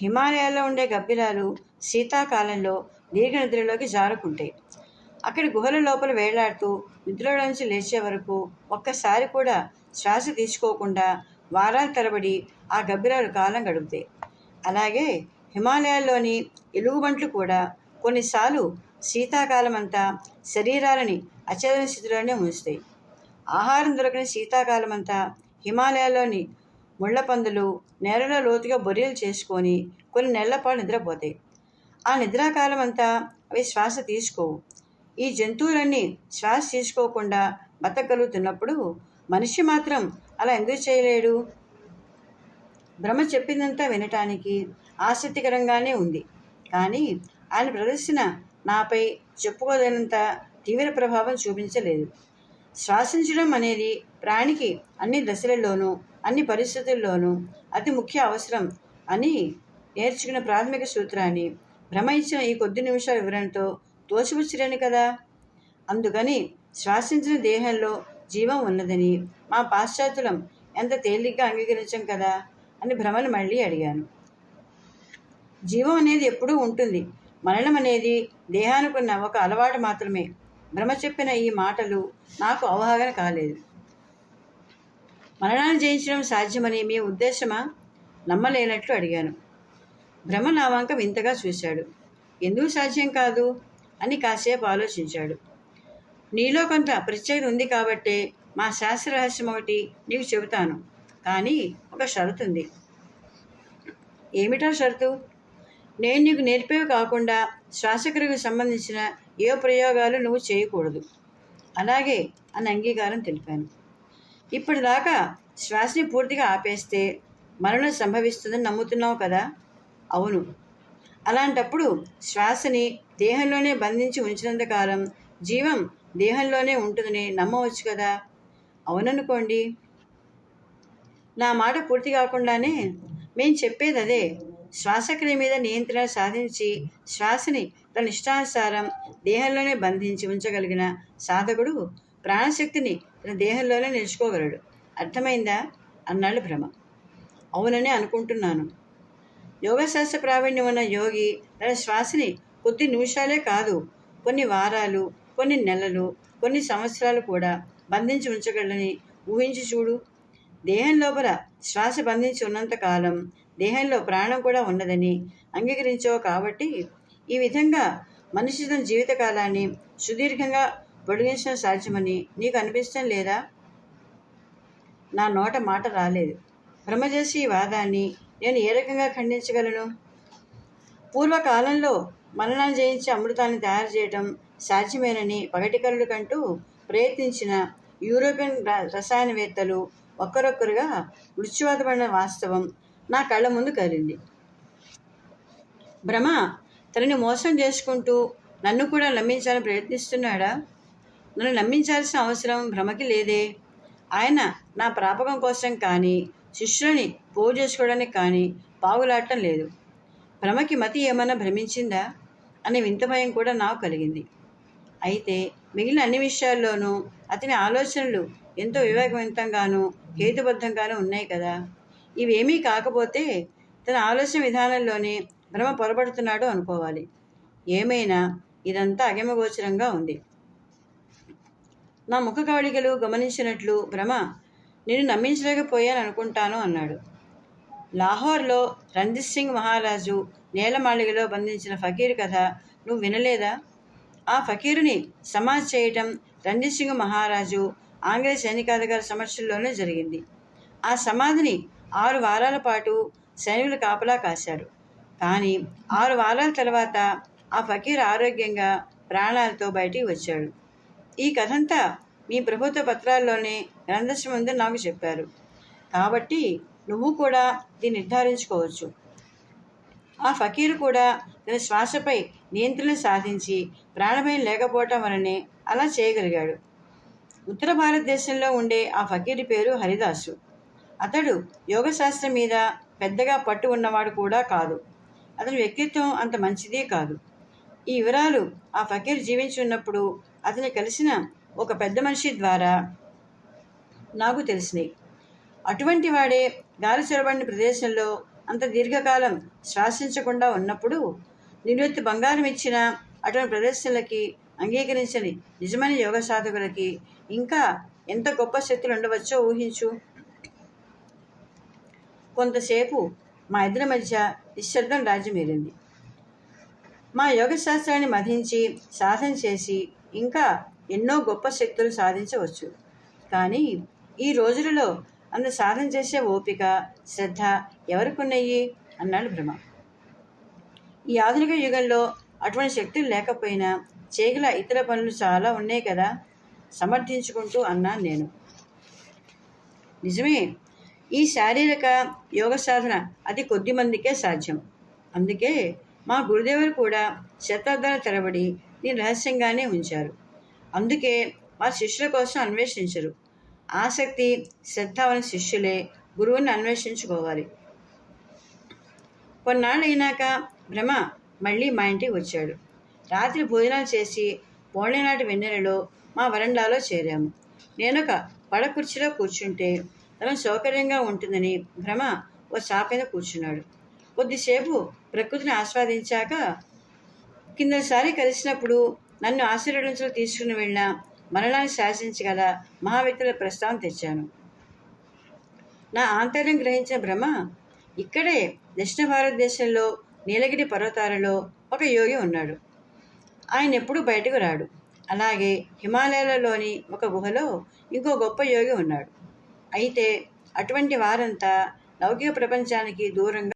హిమాలయాల్లో ఉండే గబ్బిలాలు శీతాకాలంలో దీర్ఘనిద్రలోకి జారుకుంటాయి. అక్కడి గుహల లోపల వేలాడుతూ నిద్రలో నుంచి లేచే వరకు ఒక్కసారి కూడా శ్వాస తీసుకోకుండా వారాల తరబడి ఆ గబ్బిలాలు కాలం గడుపుతాయి. అలాగే హిమాలయాల్లోని ఎలుగుబంట్లు కూడా కొన్నిసార్లు శీతాకాలం అంతా శరీరాలని అచలన స్థితిలోనే ఉంచుతాయి. ఆహారం దొరకని శీతాకాలం అంతా హిమాలయాల్లోని ముళ్ళపందులు నేలలో లోతుగా బొరియలు చేసుకొని కొన్ని నెలల పాటు నిద్రపోతాయి. ఆ నిద్రాకాలం అంతా అవి శ్వాస తీసుకోవు. ఈ జంతువులన్నీ శ్వాస తీసుకోకుండా బతకగలుగుతున్నప్పుడు మనిషి మాత్రం అలా ఎందుకు చేయలేడు? బ్రహ్మ చెప్పిందంతా వినటానికి ఆసక్తికరంగానే ఉంది. కానీ ఆయన ప్రదర్శన నాపై చెప్పుకోదనంత తీవ్ర ప్రభావం చూపించలేదు. శ్వాసించడం అనేది ప్రాణికి అన్ని దశలలోనూ అన్ని పరిస్థితుల్లోనూ అతి ముఖ్య అవసరం అని నేర్చుకున్న ప్రాథమిక సూత్రాన్ని భ్రమ ఇచ్చిన ఈ కొద్ది నిమిషాల వివరణతో తోసిపుచ్చిరాను కదా? అందుకని శ్వాసించిన దేహంలో జీవం ఉన్నదని మా పాశ్చాత్యులం ఎంత తేలిగ్గా అంగీకరించాం కదా? అని భ్రమను మళ్ళీ అడిగాను. జీవం అనేది ఎప్పుడూ ఉంటుంది. మరణం అనేది దేహానికి ఉన్న ఒక అలవాటు మాత్రమే. భ్రమ చెప్పిన ఈ మాటలు నాకు అవగాహన కాలేదు. మరణాన్ని జయించడం సాధ్యమని మీ ఉద్దేశమా? నమ్మలేనట్లు అడిగాను. భ్రమ నా వంక వింతగా చూశాడు. ఎందుకు సాధ్యం కాదు? అని కాసేపు ఆలోచించాడు. నీలో కొంత ప్రత్యేకత ఉంది కాబట్టే మా శాస్త్ర రహస్యం ఒకటి నీకు చెబుతాను. కానీ ఒక షరతు ఉంది. ఏమిటా షరతు? నేను నీకు నేర్పేవి కాకుండా శ్వాసక్రియకు సంబంధించిన ఏ ప్రయోగాలు నువ్వు చేయకూడదు. అలాగే అని అంగీకారం తెలిపాను. ఇప్పటిదాకా శ్వాసని పూర్తిగా ఆపేస్తే మరణం సంభవిస్తుందని నమ్ముతున్నావు కదా? అవును. అలాంటప్పుడు శ్వాసని దేహంలోనే బంధించి ఉంచినంతకాలం జీవం దేహంలోనే ఉంటుందని నమ్మవచ్చు కదా? అవుననుకోండి. నా మాట పూర్తి కాకుండానే మేము చెప్పేది అదే శ్వాసక్రియ మీద నియంత్రణ సాధించి శ్వాసని తన ఇష్టానుసారం దేహంలోనే బంధించి ఉంచగలిగిన సాధకుడు ప్రాణశక్తిని తన దేహంలోనే నిలుచుకోగలడు. అర్థమైందా? అన్నాడు భ్రమ. అవునని అనుకుంటున్నాను. యోగశాస్త్ర ప్రావీణ్యం ఉన్న యోగి తన శ్వాసని కొద్ది నిమిషాలే కాదు కొన్ని వారాలు కొన్ని నెలలు కొన్ని సంవత్సరాలు కూడా బంధించి ఉంచగలని ఊహించి చూడు. దేహం లోపల శ్వాస బంధించి ఉన్నంతకాలం దేహంలో ప్రాణం కూడా ఉన్నదని అంగీకరించావు కాబట్టి ఈ విధంగా మనిషి తన జీవితకాలాన్ని సుదీర్ఘంగా పొడిగించడం సాధ్యమని నీకు అనిపించడం లేదా? నా నోట మాట రాలేదు. బ్రహ్మజేసి ఈ వాదాన్ని నేను ఏ రకంగా ఖండించగలను? పూర్వకాలంలో మరణం జయించి అమృతాన్ని తయారు చేయడం సాధ్యమేనని పగటికరుడు కంటూ ప్రయత్నించిన యూరోపియన్ ర- రసాయనవేత్తలు ఒక్కరొక్కరుగా మృత్యువాదపడిన వాస్తవం నా కళ్ళ ముందు కలిగింది భ్రమ తనని మోసం చేసుకుంటూ నన్ను కూడా నమ్మించాలని ప్రయత్నిస్తున్నాడా? నన్ను నమ్మించాల్సిన అవసరం భ్రమకి లేదే. ఆయన నా ప్రాపకం కోసం కానీ శిష్యులని పోగు చేసుకోవడానికి కానీ పావులాడటం లేదు. భ్రమకి మతి ఏమన్నా భ్రమించిందా? అనే వింత భయం కూడా నాకు కలిగింది. అయితే మిగిలిన అన్ని విషయాల్లోనూ అతని ఆలోచనలు ఎంతో వివేకవంతంగానూ హేతుబద్ధంగానూ ఉన్నాయి కదా. ఇవేమీ కాకపోతే తన ఆలోచన విధానంలోనే భ్రమ పొరపడుతున్నాడు అనుకోవాలి. ఏమైనా ఇదంతా అగమగోచరంగా ఉంది. నా ముఖ కవళికలు గమనించినట్లు భ్రమ నేను నమ్మించలేకపోయాను అనుకుంటాను అన్నాడు. లాహోర్లో రంజిత్ సింగ్ మహారాజు నేలమాళిగలో బంధించిన ఫకీర్ కథ నువ్వు వినలేదా? ఆ ఫకీరుని సమాజ్ చేయటం రంజిత్ సింగ్ మహారాజు ఆంగ్లేయ సైనికాధికారి సమక్షంలోనే జరిగింది. ఆ సమాధిని ఆరు వారాల పాటు సైనికులు కాపలా కాశారు. కానీ ఆరు వారాల తర్వాత ఆ ఫకీర్ ఆరోగ్యంగా ప్రాణాలతో బయటికి వచ్చాడు. ఈ కథంతా మీ ప్రభుత్వ పత్రాల్లోనే గ్రంథస్థం ఉందని నాకు చెప్పారు. కాబట్టి నువ్వు కూడా దీన్ని నిర్ధారించుకోవచ్చు. ఆ ఫకీరు కూడా తన శ్వాసపై నియంత్రణ సాధించి ప్రాణభయం లేకపోవటం వలనే అలా చేయగలిగాడు. ఉత్తర భారతదేశంలో ఉండే ఆ ఫకీరు పేరు హరిదాసు. అతడు యోగశాస్త్రం మీద పెద్దగా పట్టు ఉన్నవాడు కూడా కాదు. అతని వ్యక్తిత్వం అంత మంచిది కాదు. ఈ వివరాలు ఆ ఫకీర్ జీవించి ఉన్నప్పుడు అతని కలిసిన ఒక పెద్ద మనిషి ద్వారా నాకు తెలిసినాయి. అటువంటి వాడే గాలి చొరబడిన ప్రదేశంలో అంత దీర్ఘకాలం శ్వాసించకుండా ఉన్నప్పుడు నిలువెత్తు బంగారం ఇచ్చిన అటువంటి ప్రదర్శనలకి అంగీకరించని నిజమైన యోగ సాధకులకి ఇంకా ఎంత గొప్ప శక్తులు ఉండవచ్చో ఊహించు. కొంతసేపు మా ఇద్దరి మధ్య నిశ్శబ్దం రాజ్యమేరింది మా యోగ శాస్త్రాన్ని మధించి సాధన చేసి ఇంకా ఎన్నో గొప్ప శక్తులు సాధించవచ్చు. కానీ ఈ రోజులలో అంత సాధన చేసే ఓపిక శ్రద్ధ ఎవరికున్నాయి అన్నాడు భ్రమ. ఈ ఆధునిక యుగంలో అటువంటి శక్తులు లేకపోయినా చేయగల ఇతర పనులు చాలా ఉన్నాయి కదా? సమర్థించుకుంటూ అన్నాను నేను. నిజమే ఈ శారీరక యోగ సాధన అతి కొద్ది మందికే సాధ్యం. అందుకే మా గురుదేవులు కూడా శతాబ్దాల తరబడి దీన్ని రహస్యంగానే ఉంచారు. అందుకే మా శిష్యుల కోసం అన్వేషించరు. ఆసక్తి శ్రద్ధ శిష్యులే గురువుని అన్వేషించుకోవాలి. కొన్నాళ్ళు అయినాక భ్రమ మళ్ళీ మా ఇంటికి వచ్చాడు. రాత్రి భోజనాలు చేసి పోణేనాటి వెన్నెలలో మా వరండాలో చేరాము. నేనొక పడ కుర్చీలో కూర్చుంటే తనకు సౌకర్యంగా ఉంటుందని భ్రమ ఓ చాప కూర్చున్నాడు. కొద్దిసేపు ప్రకృతిని ఆస్వాదించాక కిందసారి కలిసినప్పుడు నన్ను ఆశీర్వదించలు తీసుకుని వెళ్ళిన మరణాన్ని శాసించగల మహావ్యక్తుల ప్రస్తావన తెచ్చాను. నా ఆంతర్యం గ్రహించిన భ్రమ ఇక్కడే దక్షిణ భారతదేశంలో నీలగిరి పర్వతాలలో ఒక యోగి ఉన్నాడు. ఆయన ఎప్పుడూ బయటకు రాడు. అలాగే హిమాలయాలలోని ఒక గుహలో ఇంకో గొప్ప యోగి ఉన్నాడు. అయితే అటువంటి వారంతా లౌకిక ప్రపంచానికి దూరంగా